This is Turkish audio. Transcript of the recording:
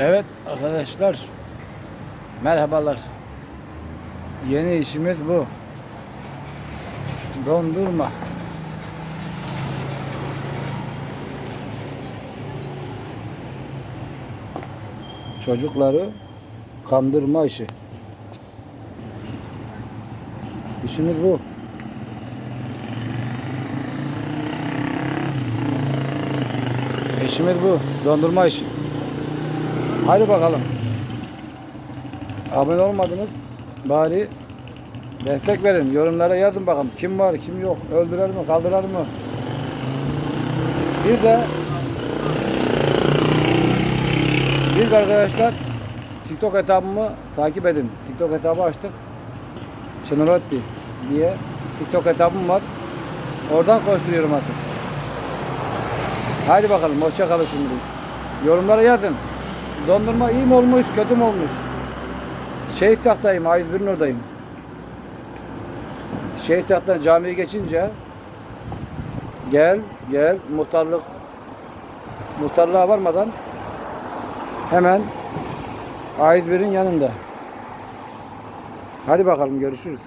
Evet arkadaşlar. Merhabalar. Yeni işimiz bu. Dondurma. Çocukları kandırma işi. İşimiz bu. İşimiz bu. Dondurma işi. Hadi bakalım. Abone olmadınız. Bari destek verin. Yorumlara yazın bakalım. Kim var, kim yok. Öldürer mi, kaldırar mı? Bir de bir de arkadaşlar TikTok hesabımı takip edin. TikTok hesabı açtık. Çınırotti diye TikTok hesabım var. Oradan koşturuyorum artık. Hadi bakalım. Hoşça kalın şimdi. Yorumlara yazın. Dondurma iyi mi olmuş, kötü mü olmuş? Şehitsak'tayım, A101'in oradayım. Şehitsek'ten camiye geçince gel, gel muhtarlık muhtarlığa varmadan hemen A101'in yanında. Hadi bakalım görüşürüz.